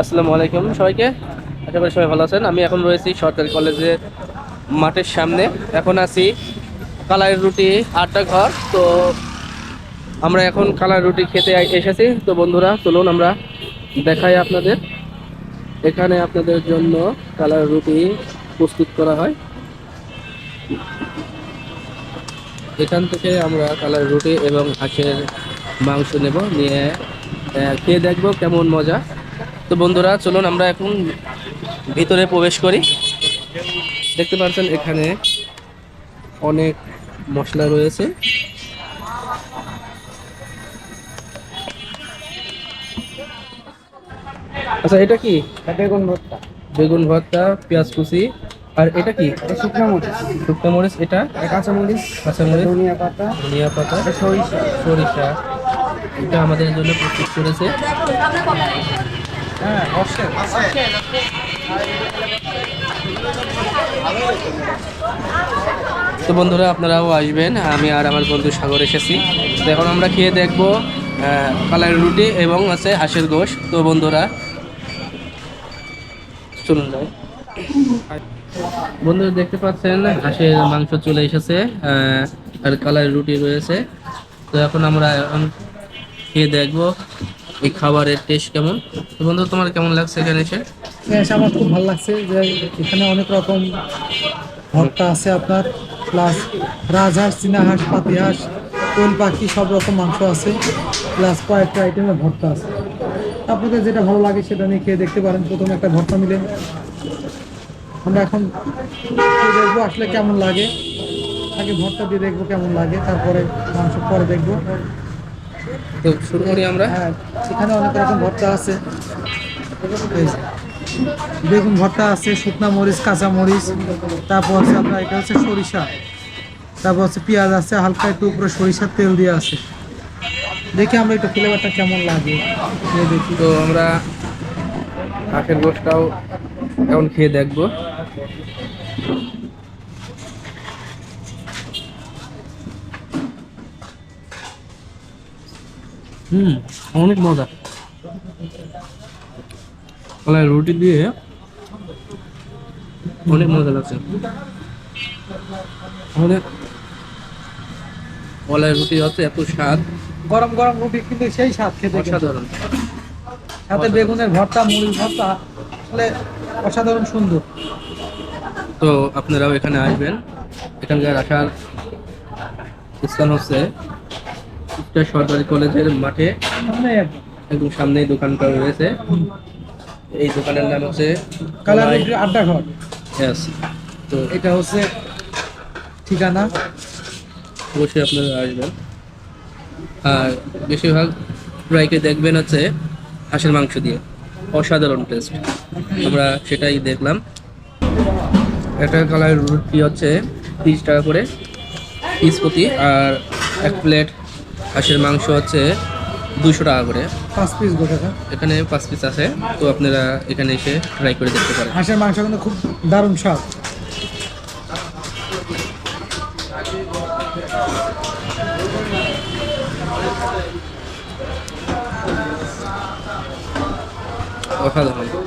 আসসালামু আলাইকুম, সবাইকে? আশা করি সবাই ভালো আছেন। আমি এখন রয়েছি সরকারি কলেজের মাঠের সামনে। এখন আছি কালাই রুটি আড্ডা ঘর। তো আমরা এখন কালার রুটি খেতে এসেছি। তো বন্ধুরা, চলুন আমরা দেখাই আপনাদের। এখানে আপনাদের জন্য কালার রুটি প্রস্তুত করা হয়। এখান থেকে আমরা কালার রুটি এবং হাঁসের মাংস নেব। নিয়ে খেয়ে দেখব কেমন মজা। তো বন্ধুরা চলুন আমরা এখন ভিতরে প্রবেশ করি। দেখতে পাচ্ছেন এখানে অনেক মশলা রয়েছে। আচ্ছা এটা কি? বেগুন ভর্তা। বেগুন ভর্তা পেঁয়াজ কুচি। আর এটা কি? শুকনো মরিচ। শুকনো মরিচ এটা? এটা কাঁচা মরিচ। কাঁচা মরিচ। ধনিয়া পাতা। ধনিয়া পাতা। সরিষা। সরিষা। এটা আমাদের জন্য প্রস্তুত করেছে। হ্যাঁ তো বন্ধুরা আপনারাও আসবেন। আমি আর আমার বন্ধু সাগর এসেছি। তো এখন আমরা খেয়ে দেখব আহ, কালার রুটি এবং আছে হাঁসের গোশ। তো বন্ধুরা চলুন যাই। বন্ধুরা দেখতে পাচ্ছেন হাঁসের মাংস চলে এসেছে আহ, আর কালার রুটি রয়েছে। তো এখন আমরা এখন খেয়ে দেখব। এই খাবারের টেস্ট কেমন? তো বন্ধু, তোমার কেমন লাগছে এখানে এসে? বেশ, আমার খুব ভালো লাগছে যে এখানে অনেক রকম ভর্তা আছে আপনার প্লাস রাজহাঁস চীনা হাঁস পাতি হাঁস কোল পাখি, সব রকম মাংস আছে প্লাস কয়েকটা আইটেমের ভর্তা আছে। আপনাদের যেটা ভালো লাগে সেটা নিয়ে খেয়ে দেখতে পারেন, প্রথমে একটা ভর্তা মিলে আমরা এখন দেখব আসলে কেমন লাগে, আগে ভর্তা দিয়ে দেখব কেমন লাগে, তারপরে মাংস পরে দেখব। তো শুরু করি আমরা। হ্যাঁ এখানে অনেক রকম ভর্তা আছে। বেগুন ভর্তা আছে শুকনা মরিচ কাঁচা মরিচ। তারপর হচ্ছে আপনার এটা হচ্ছে সরিষা। তারপর হচ্ছে পেঁয়াজ আছে হালকা একটু উপরে সরিষার তেল দিয়ে আছে। দেখি আমরা একটু ফ্লেভারটা কেমন লাগে। দেখি। তো আমরা হাঁসের গোশটাও এখন খেয়ে দেখব। হুম অনেক মজা। রুটি দিয়ে অনেক মজা লাগছে। কলাই রুটি হচ্ছে এত স্বাদ। গরম গরম রুটি কিন্তু সেই স্বাদ খেতে অসাধারণ। সাথে বেগুনের ভর্তা মরিচ ভর্তা আসলে অসাধারণ সুন্দর। তো আপনারাও এখানে আসবেন। এখানকার আসার স্থান হচ্ছে উত্তর সরকারি কলেজের মাঠে একদম। সামনেই দোকানটা রয়েছে। এই দোকানের নাম হচ্ছে কালার আড্ডা ঘর. তো এটা হচ্ছে ঠিকানা। অবশ্যই আপনারা আসবেন। আর বেশিরভাগ প্রায়কে দেখবেন হচ্ছে হাঁসের মাংস দিয়ে। অসাধারণ টেস্ট আমরা সেটাই দেখলাম। একটা কালার রুটি হচ্ছে তিরিশ টাকা করে পিস প্রতি। আর এক প্লেট হাঁসের মাংস হচ্ছে দুশো টাকা করে। পাঁচ পিস গোটা এখানে পাঁচ পিস আছে তো আপনারা এখানে এসে ট্রাই করে দেখতে পারেন। হাঁসের মাংস কিন্তু খুব দারুণ স্বাদ। অসাধারণ।